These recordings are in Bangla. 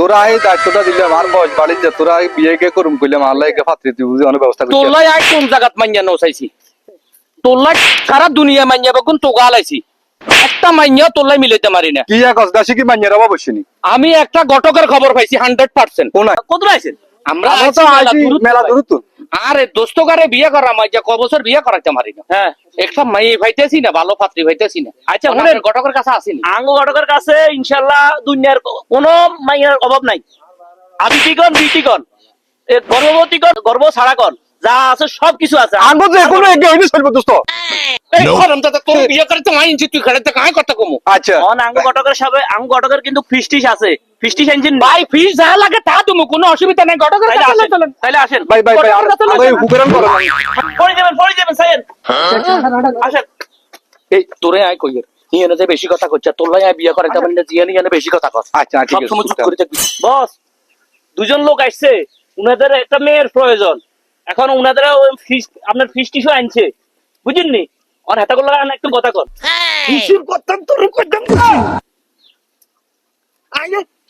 তোরা এই দায়িত্বটা দিলে আমার বয়স বাড়ি যে তোরা বিয়ে কে করুম কইলাম আল্লাহ কে ফাত্রি তুই বুঝি অনেক ব্যবস্থা তোলাই আই কোন জায়গাত মাইয়া নসাইছি? তোলাই সারা দুনিয়া মাইয়া বেগুন একটা মাইয়া তোলাই মিলাইতে মারি না। কি এক অসদাসী কি মাইয়ার অভাব বসিনি আমি একটা ঘটকের খবর পাইছি হান্ড্রেড পার্সেন্ট কোন কত আইছেন আমরা তো মেলা দূরত্ব আরে বিয়ে করা মাইয়া ক বছর বিয়ে করাইতে মারি না। হ্যাঁ। একটা মাই ভাইতেছি না ভালো পাত্রী ভাইতেছি না। আচ্ছা শুনেন। ঘটকের কাছে আসিনি আঙ্গ ঘটকের কাছে ইনশাল্লাহ দুনিয়ার কোনো মাইয়ার অভাব নাই। আদিতিগণ বিটিগণ এ গর্ভবতীগণ গর্ভ ছাড়াগণ। যা আছে সব কিছু আছে। আঙ্গ যে কোনো এগে হইনি চলবে দোস্ত। এই গরম দাদা তোর বিয়ে করতে মাইনছি তুই খেলাতে কাই কথা কমু। আচ্ছা। অন আঙ্গ আঙ্গ কিন্তু ফিস্টিস আছে। ফিস্টিস ভাই ফিস যা লাগে তা তুমি কোনো অসুবিধা নাই। ঘটকের তাইলে কাছে আসেন চলেন। তাইলে আসেন। ভাই ভাই ভাই আর ঘটকের কাছে আর এই হুবেরান করো পড়ে যাবেন পড়ে যাবেন সাইয়েন। আসেন। এই তোরে আয় কইয়ের। ইয়েনে যে বেশি কথা কইছে তোর লাই আয় বিয়ে করে জিয়ানি ইয়ানে বেশি কথা কর আচ্ছা ঠিক সব সময় চুপ করে থাকবি। বস দুজন লোক আসছে উনাদের একটা মেয়ের প্রয়োজন। এখন উনাদের ওই ফিস- আপনার ফিস্টিসও আনছে। বুঝেননি? আর হাতা করলে একটু কথা কর ফিসের কথা তোর কইতাম না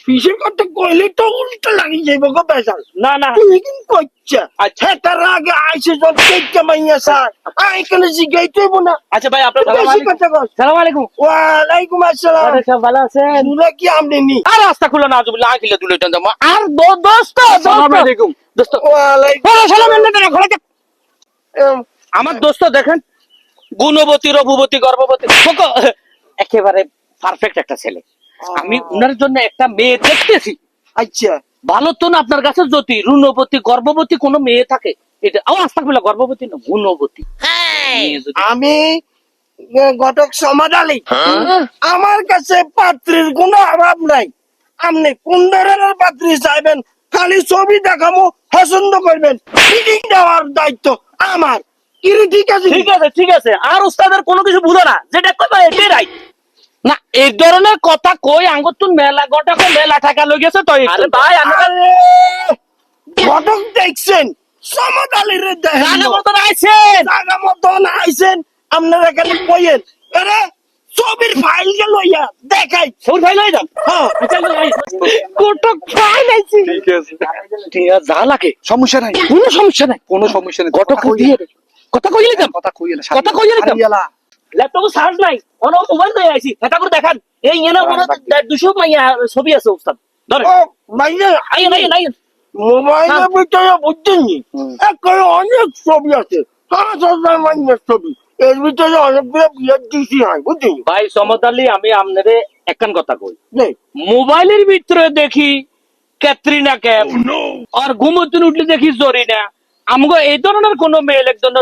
ফিসের কথা কইলে তো উল্টো লাগি যাইব গো বেজাল। না না। তুই কি কইছা আচ্ছা। তার আগে আইসে যত কেটে মাইয়া স্যার আই কেন জিগাই তুইব না। আচ্ছা ভাই আপনার বেশি কথা কর সালাম আলাইকুম ওয়ালাইকুম আসসালাম সব ভালো আছেন? কি আমনে নি? আর রাস্তা খুলে না আকিলে দুলে টান জামা আর দো দোস্ত আসসালামু আলাইকুম দোস্ত। ওয়ালাইকুম ওরে সালাম ঘরে দেখ। আমার দোস্ত দেখেন গুণবতী রঘুবতী গর্ভবতী খোকো, একেবারে পারফেক্ট একটা ছেলে। আমি উনার জন্য একটা মেয়ে দেখতেছি। আচ্ছা। ভালো তো না আপনার কাছে? যদি রুণবতী গর্ভবতী কোনো মেয়ে থাকে এটা ও আস্তা বলে গর্ভবতী না গুণবতী আমি ঘটক সমাদালি আমার কাছে পাত্রীর কোনো অভাব নাই। আপনি কোন ধরনের পাত্রী চাইবেন খালি ছবি দেখামো পছন্দ করবেন। ফিটিং দেওয়ার দায়িত্ব আমার। ঠিক আছে ঠিক আছে ঠিক আছে। আর উস্তাদের কোনো কিছু বুঝো না। যেটা কইবা এটাই রাইট না এই ধরনের কথা কই? আঙ্গুর মেলা গোটাকে মেলা টাকা লই গেছে তো আরে ভাই আরে, ঘটক দেখছেন? সমাদালির দেখেন মতন আইছেন। জায়গা মতন আইছেন। আপনারা খালি কইেন। আরে ছবির ফাইলকে লইয়া দেখাই। ভাই লই যান? হ্যাঁ। কোটক ফাইল আইছি। ঠিক আছে। টিয়া যা লাগে। সমস্যা নাই। কোনো সমস্যা নাই। কোনো সমস্যা নেই। গোটক দিয়ে। কথা কইলে দাম কথা কইলে কথা কইলে দাম ল্যাপটপে চার্জ নাই। অন মোবাইল লই আইছি। এটা করে দেখান। এই এনে মনে দুশো মাইয়া ছবি আছে উস্তাদ ধরে মোবাইলের ভিতরে বুঝছেননি একেবারে অনেক ছবি আছে। পাঁচ হাজার মাইনের ছবি। এর ভিতরে অনেকগুলো বিয়ের দিছি হয় বুঝছেন ভাই সমতালি আমি আপনারে একখান কথা কই। মোবাইলের ভিতরে দেখি ক্যাটরিনা ক্যাপ আর ঘুমতুন উঠলে দেখি জরিনা। আমগো এই ধরনের কোন মেয়ে একজন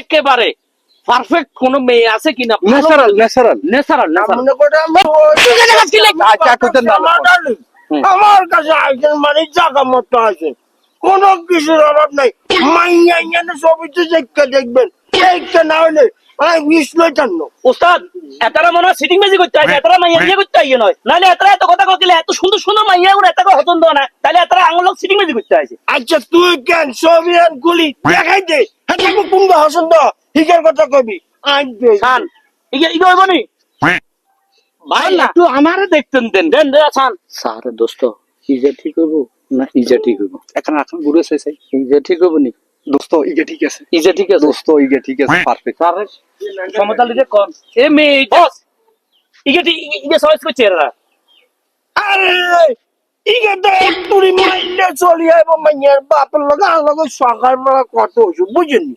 একেবারে পারফেক্ট কোন মেয়ে আছে কিনা? Natural natural natural natural. আমার কাছে আইসেন মানে জায়গা মতো আছেন কোন কিছুর অভাব নাই। মাইয়া ছবিতে দেখতে দেখবেন। দেখতে না হলে আমি বিষ লইতাম না উস্তাদ এতারা সিটিং বাজি করতে আছে এতারা মাইয়া বিয়ে করতে আইয়ে নয়। নাহলে এতারা এত কথা কইলে এত সুন্দর সুন্দর মাইয়া গুলো এত হতন না। তাহলে এতারা আঙুল সিটিং বাজি করতে আছে আচ্ছা তুই কেন ছবি গুলি দেখাই দে। হ্যাঁ কোন পছন্দ হিকের কথা কবি। আনবে খান ইগে ইগে হইব নি? ভাই একটু আমারে দেখতেন দেন দেন দে খান স্যার দোস্ত ইজে ঠিক হইব? না ইজে ঠিক হইব। এখন এখন ঘুরে এসেছে ইজে ঠিক হইব নি? দোস্ত ইগে ঠিক আছে। ইজে ঠিক আছে? দোস্ত ইগে ঠিক আছে পারফেক্ট স্যার সমতালি রে কোন। এ মেয়ে বস। ইগে ইগে সয়েস করছে এরা আরে ইগে তো চলি আইব মাইয়ার বাপের লগে আর লগে সকাল বেলা কত হইছে বুঝিনি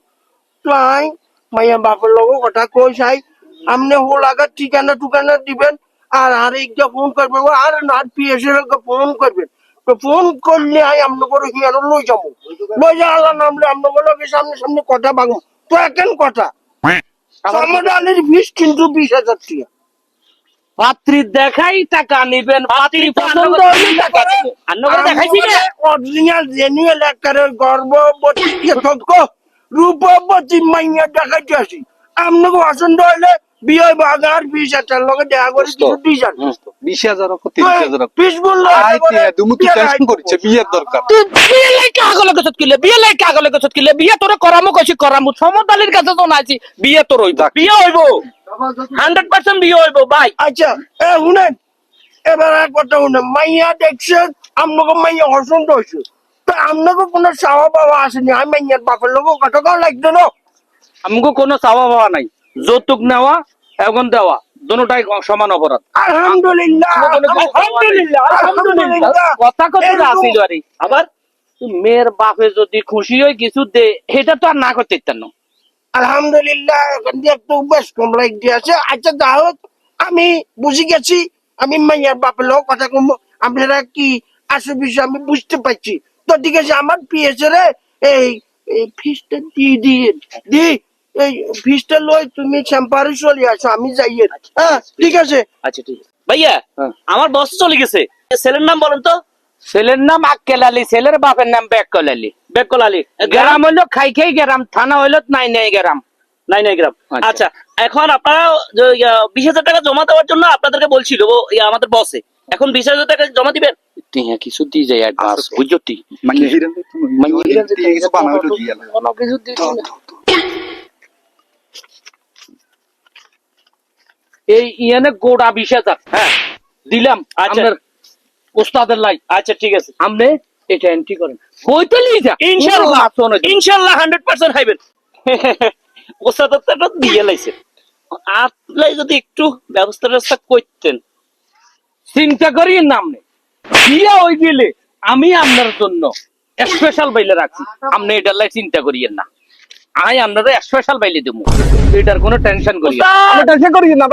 তাই মাইয়া বাপের লগে কথা কই চাই আমনে হোলাগা ঠিকানা টুকানা দিবেন আর আর একটা ফোন করবেন আর নাট পিএসের ফোন করবেন ফোন করলে আই আমনে করে হিয়ার লই যাব লই যা আল্লাহ নামলে লগে সামনে সামনে কথা বাগো তো এখন কথা আলীর ফিস কিন্তু বিশ হাজার টাকা পাত্রী দেখাই টাকা নিবেন পাত্রী পছন্দ হলে টাকা দিবেন আন্ন করে দেখাইছি না অরিজিনাল জেনুয়েল একারে গর্ভবতী সত্য রূপবতী মাইয়া দেখাইতে আসি। আপনাকে পছন্দ হলে বিয়ে বাগার বিশ হাজার লগে দেখা করে কিছু দিস বিশ হাজার তিরিশ হাজার বলল টেনশন করছে বিয়ের দরকার। বিয়ে লাই কাগলে গছত কিলে? বিয়ে লাই কাগলে গছত কিলে? বিয়ে তোরে করামু কইছি করামু। সমতালির কাছে তো নাইছি বিয়ে তোর হইব বিয়ে হইব। হান্ড্রেড পার্সেন্ট বিয়ে হইব। ভাই আচ্ছা এ শুনেন এবার এক কথা শুনেন। মাইয়া দেখছেন আপনাকে মাইয়া হসন্ত হয়েছে তো আপনাকে কোনো চাওয়া পাওয়া আসেনি আমি মাইয়ার বাপের লোক কথা কও লাগতো না। আমগো কোনো চাওয়া পাওয়া নাই যৌতুক নেওয়া এখন দেওয়া দুটাই সমান অপরাধ। আলহামদুলিল্লাহ। আলহামদুলিল্লাহ আলহামদুলিল্লাহ। কথা আসিল আরে। আবার মেয়ের বাপে যদি খুশি হয়ে কিছু দে এটা তো আর না করতে ইত্যান না। আলহামদুলিল্লাহ একটু বেশ কম লাইক দিয়েছে। আচ্ছা যা হোক আমি বুঝে গেছি আমি মাইয়ার বাপের লোক কথা কম আপনারা কি আসে বিষয় আমি বুঝতে পারছি। তো ঠিক আছে আমার পিএসএ রে এই ফিসটা দিয়ে দিয়ে দি এই ফিসটা লই তুমি চলে আসো আমি যাই হ্যাঁ ঠিক আছে? আচ্ছা ঠিক আছে। ভাইয়া হ্যাঁ। আমার বস চলে গেছে। ছেলের নাম বলেন তো? ছেলের নাম আক্কেল আলী ছেলের বাপের নাম বেক্কল আলী। বেকল আলী। গ্রাম হইল খাই খাই গ্রাম থানা হইল নাই নাই গ্রাম। নাই নাই গ্রাম। আচ্ছা। আচ্ছা এখন আপনারা বিশ হাজার টাকা জমা দেওয়ার জন্য আপনাদেরকে বলছিল আমাদের বসে এখন বিশ হাজার টাকা জমা দিবেন? টিয়া কিছু দিয়ে যায় অ্যাডভান্স মানে মানে দিয়ে কিছু এই ইয়ানে গোড়া বিশ হাজার। হ্যাঁ। দিলাম আচ্ছা। আপনার ওস্তাদের লাই। আচ্ছা ঠিক আছে। আপনি এটা এন্ট্রি করেন। কইতে লিয়ে যা। ইনশাল্লাহ হান্ড্রেড পার্সেন্ট খাইবেন। ওসাদারটা দিয়ে লাইছে। আপলাই যদি একটু ব্যবস্থা ব্যবস্থা করতেন। চিন্তা করি নাম নেই। ওই গেলে আমি আপনার জন্য স্পেশাল বাইলে রাখছি। আপনি এটার লাই চিন্তা করিয়েন না। আমি আপনারা স্পেশাল বাইলে দেবো। এটার কোনো টেনশন করি টেনশন করি না